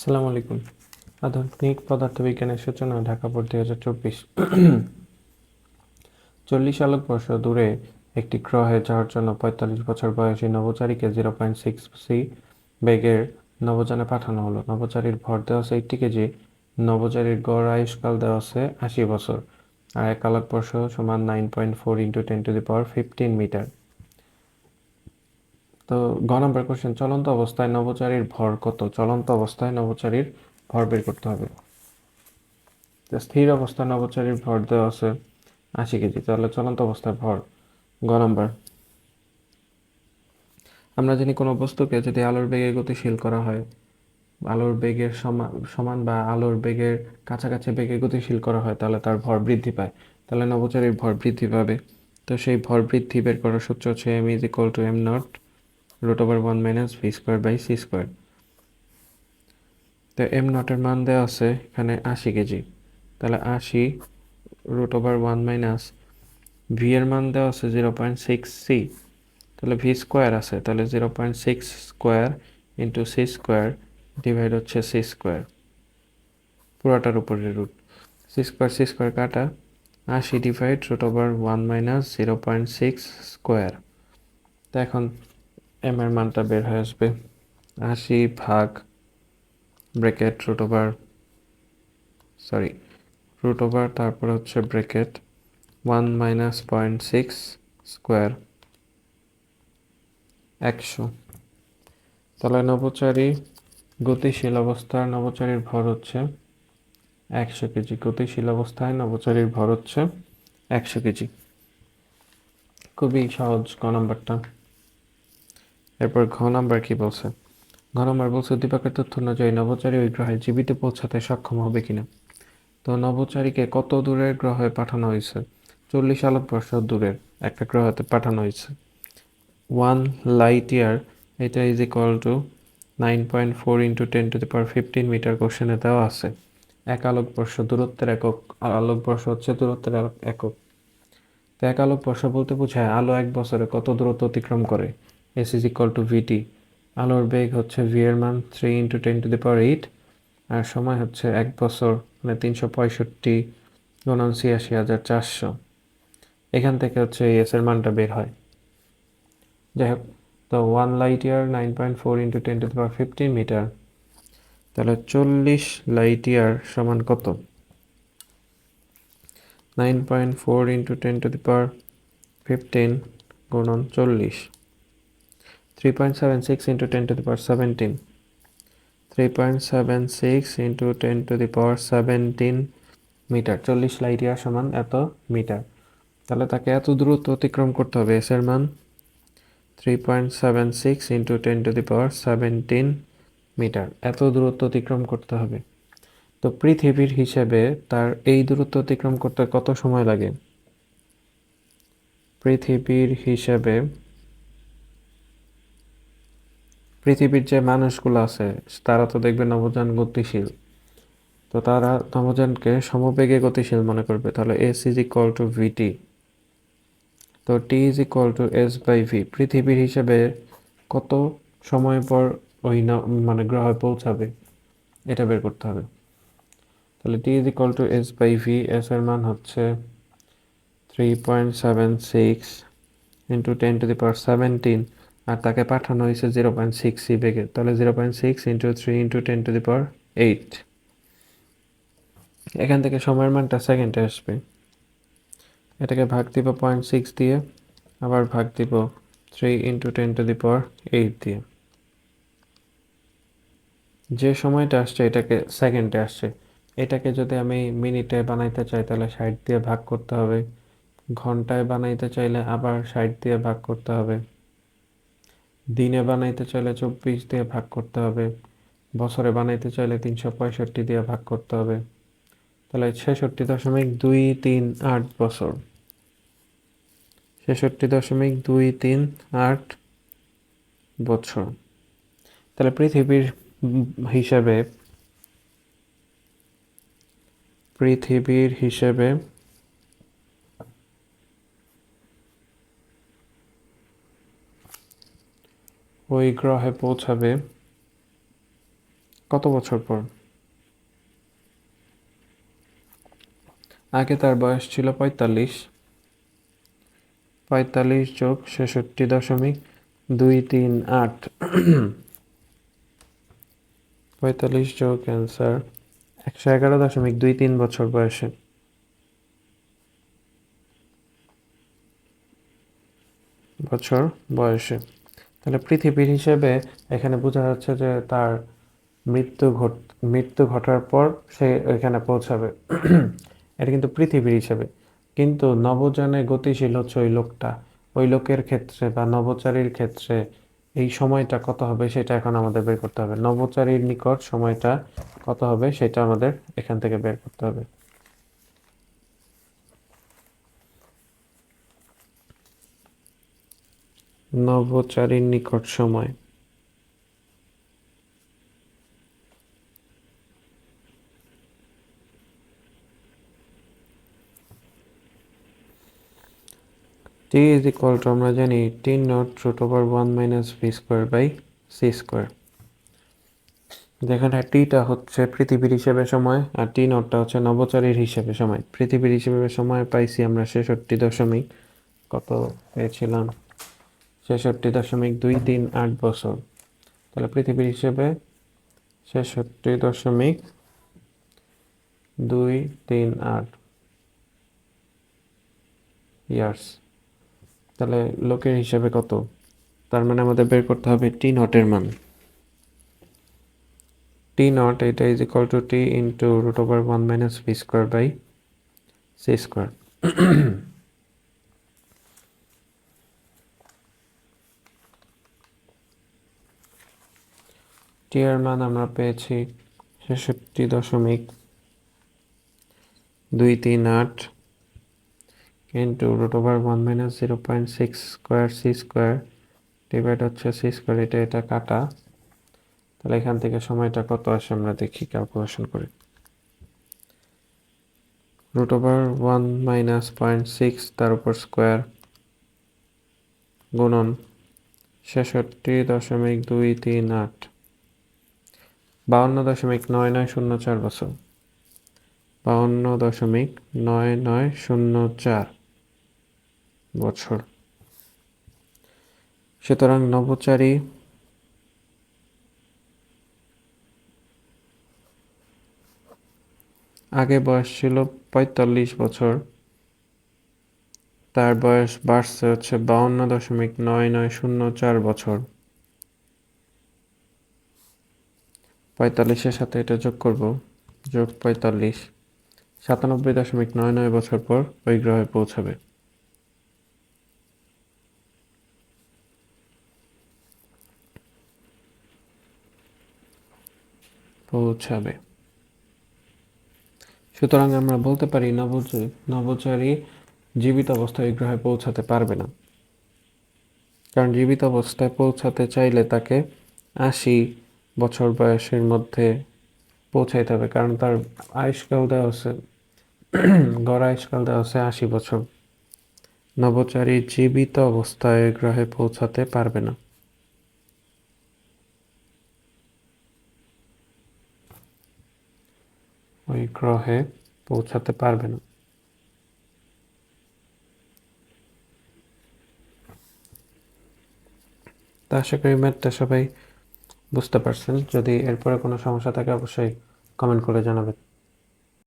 আসসালামু আলাইকুম। আধুনিক পদার্থবিজ্ঞানের সূচনা, ঢাকা বোর্ড দুই হাজার চব্বিশ। চল্লিশ আলোক বর্ষ দূরে একটি গ্রহে যাওয়ার জন্য পঁয়তাল্লিশ বছর বয়সী নবচারীকে জিরো পয়েন্ট সিক্স সি বেগের নভোযানে পাঠানো হলো। নবচারীর ভর দেওয়া আছে এইটটি কেজি নবচারীর গড় আয়ুষ্কাল দেওয়া আছে আশি বছর। আর এক আলোকবর্ষ সমান nine point four into ten to the power fifteen metre. তো গ নম্বর কোশ্চেন চলন্ত অবস্থায় নভোচারীর ভর কত? চলন্ত অবস্থায় নভোচারীর ভর বের করতে হবে। স্থির অবস্থায় নভোচারীর ভর দেওয়া আছে আশি কেজি। তাহলে চলন্ত অবস্থায় ভর, গ নম্বর। আমরা জানি কোনো বস্তুকে যদি আলোর বেগে গতিশীল করা হয়, আলোর বেগের সমান বা আলোর বেগের কাছাকাছি বেগে গতিশীল করা হয়, তাহলে তার ভর বৃদ্ধি পায়। তাহলে নভোচারীর ভর বৃদ্ধি পাবে। তো সেই ভর বৃদ্ধি বের করার সূত্র হচ্ছে m is equal to m not root over one minus v square by c square তো এম নটের মান দেওয়া আছে এখানে আশি কেজি। তাহলে আশি root over one minus v এর মান দেওয়া আছে জিরো পয়েন্ট সিক্স সি তাহলে ভি স্কোয়ার আছে, তাহলে zero point six square into c square divide হচ্ছে সি স্কোয়ার পুরোটার উপরে root c square c square কাটা, আশি divide root over one minus zero point six square তো এখন এম এর মানটা বের হয়ে আসবে। আশি ভাগ bracket root over sorry root over তারপর হচ্ছে bracket one minus point six square একশো। তাহলে নবচারী গতিশীল অবস্থার নবচারীর ভর হচ্ছে একশো কেজি। গতিশীল অবস্থায় নবচারীর ভর হচ্ছে একশো কেজি। খুবই সহজ ক নাম্বারটা। এরপর ঘ নাম্বার কি বলছে? ঘ নাম্বার বলছে উদ্দীপকের তথ্য অনুযায়ী নভোচারী ওই গ্রহে জীবিত পৌঁছাতে সক্ষম হবে কিনা? তো নভোচারীকে কত দূরের গ্রহে পাঠানো হয়েছে? চল্লিশ আলোকবর্ষ দূরের একটা গ্রহতে পাঠানো হয়েছে। ওয়ান লাইট ইয়ার এটা is equal to nine point four into ten to the power fifteen metre কোশ্চেনে দেওয়া আছে। এক আলোকবর্ষ দূরত্বের একক, আর আলোকবর্ষ হচ্ছে দূরত্বের একক। তো এক আলোকবর্ষ বলতে বোঝায় আলো এক বছরে কত দূরত্ব অতিক্রম করে? S is equal to VT আলোর বেগ হচ্ছে ভি এর মান three into ten to the power eight আর সময় হচ্ছে এক বছর মানে তিনশো পঁয়ষট্টি গুণন ছিয়াশি হাজার চারশো। এখান থেকে হচ্ছে এস এর মানটা বের হয়। যাই হোক, তো one light year nine point four into ten to the power fifteen metre তাহলে চল্লিশ লাইট ইয়ার সমান কত? Nine point four into ten to the power fifteen গুণন চল্লিশ। Three point seven six into ten to the power seventeen three point seven six into ten to the power seventeen metre চল্লিশ light year সমান এত metre তাহলে তাকে এত দূরত্ব অতিক্রম করতে হবে এস এর মান? Three point seven six into ten to the power seventeen metre এত দূরত্ব অতিক্রম করতে হবে। তো পৃথিবীর হিসেবে তার এই দূরত্ব অতিক্রম করতে কত সময় লাগে? পৃথিবীর হিসেবে পৃথিবীর যে মানুষগুলো আছে, তারা তো দেখবে নবযান গতিশীল। তো তারা নবযানকে সমবেগে গতিশীল মনে করবে। তাহলে S is equal to v t তো t is equal to s by v পৃথিবীর হিসেবে কত সময় পর ওই মানে গ্রহে পৌঁছাবে, এটা বের করতে হবে। তাহলে t is equal to s by v s এর মান হচ্ছে three point seven six into ten to the power seventeen আর তাকে পাঠানো হয়েছে জিরো পয়েন্ট সিক্স সি বেগে। তাহলে zero point six into three into ten to the power eight এখান থেকে সময়ের মানটা সেকেন্ডে আসবে। এটাকে ভাগ দিব পয়েন্ট সিক্স দিয়ে, আবার ভাগ দিব three into ten to the power eight দিয়ে। যে সময়টা আসছে, এটাকে সেকেন্ডে আসছে। এটাকে যদি আমি মিনিটে বানাইতে চাই, তাহলে ষাট দিয়ে ভাগ করতে হবে। ঘন্টায় বানাইতে চাইলে আবার ষাট দিয়ে ভাগ করতে হবে। দিনে বানাইতে চাইলে চব্বিশ দিয়ে ভাগ করতে হবে, বছরে বানাইতে চাইলে তিনশো পঁয়ষট্টি দিয়ে ভাগ করতে হবে। তাহলে ছেষট্টি দশমিক দুই তিন আট বছর। ছেষট্টি দশমিক দুই তিন আট বছর। তাহলে পৃথিবীর হিসাবে, পৃথিবীর হিসেবে ওই গ্রহে পৌঁছাবে। কত বছর পর? আগে তার বয়স ছিল পঁয়তাল্লিশ। পঁয়তাল্লিশ যোগ ছেষট্টি দশমিক দুই তিন আট। পঁয়তাল্লিশ যোগ ক্যান্সার একশো এগারো দশমিক দুই তিন বছর বয়সে। বছর বয়সে। তাহলে পৃথিবীর হিসেবে এখানে বোঝা যাচ্ছে যে তার মৃত্যু ঘট, মৃত্যু ঘটার পর সে এখানে পৌঁছাবে। এটা কিন্তু পৃথিবীর হিসেবে। কিন্তু নবযানে গতিশীল হচ্ছে ওই লোকটা। ওই লোকের ক্ষেত্রে বা নবচারীর ক্ষেত্রে এই সময়টা কত হবে সেটা এখন আমাদের বের করতে হবে। নবচারীর নিকট সময়টা কত হবে সেটা আমাদের এখান থেকে বের করতে হবে। নবচারীর নিকট সময়। t is equal to আমরা জানি t not root over one minus v square by c square যেখানে টিটা হচ্ছে পৃথিবীর হিসেবে সময় আর টি নটটা হচ্ছে নবচারীর হিসেবে সময়। পৃথিবীর হিসেবে সময় পাইছি আমরা ছেষট্টি দশমিক কত পেয়েছিলাম? ছেষট্টি দশমিক দুই তিন আট বছর। তাহলে পৃথিবীর হিসেবে ছেষট্টি দশমিক দুই তিন আট ইয়ার্স। তাহলে লোকের হিসেবে কত? তার মানে আমাদের বের করতে হবে টি নটের মান। টি নট এটা is equal to t into root over one minus v square by c square t এর মান আমরা পেয়েছি ছেষট্টি দশমিক দুই তিন আট into root over one minus zero point six square c square divide হচ্ছে সি স্কোয়ার এটা এটা কাটা। তাহলে এখান থেকে সময়টা কত আসে আমরা দেখি ক্যালকুলেশন করে। Root over one minus point six তার উপর স্কোয়ার গুণন ছেষট্টি দশমিক দুই তিন আট। বাউন্ন দশমিক নয় নয় শূন্য চার বছর। বাউন্ন দশমিক নয় নয় শূন্য চার বছর। সুতরাং নবচারী আগে বয়স ছিল পঁয়তাল্লিশ বছর। তার বয়স বাড়ছে হচ্ছে বাউন্ন দশমিক নয় নয় শূন্য চার বছর। পঁয়তাল্লিশের সাথে এটা যোগ করব। যোগ পঁয়তাল্লিশ। সাতানব্বই দশমিক নয় নয় বছর পর ওই গ্রহে পৌঁছাবে। পৌঁছাবে। সুতরাং আমরা বলতে পারি নবচ- নবচারী জীবিত অবস্থায় ওই গ্রহে পৌঁছাতে পারবে না। কারণ জীবিত অবস্থায় পৌঁছাতে চাইলে তাকে আশি বছর বয়সের মধ্যে পৌঁছাইতে হবে। কারণ তার আয়ুষ্কাল দেওয়া আছে, গড় আয়ুষ্কাল দেওয়া আছে আশি বছর। নবচারী জীবিত অবস্থায় গ্রহে পৌঁছাতে পারবে না। ওই গ্রহে পৌঁছাতে পারবে না। তা আশা করি সবাই বুঝতে পারছেন। যদি এরপরে কোনো সমস্যা থাকে অবশ্যই কমেন্ট করে জানাবেন।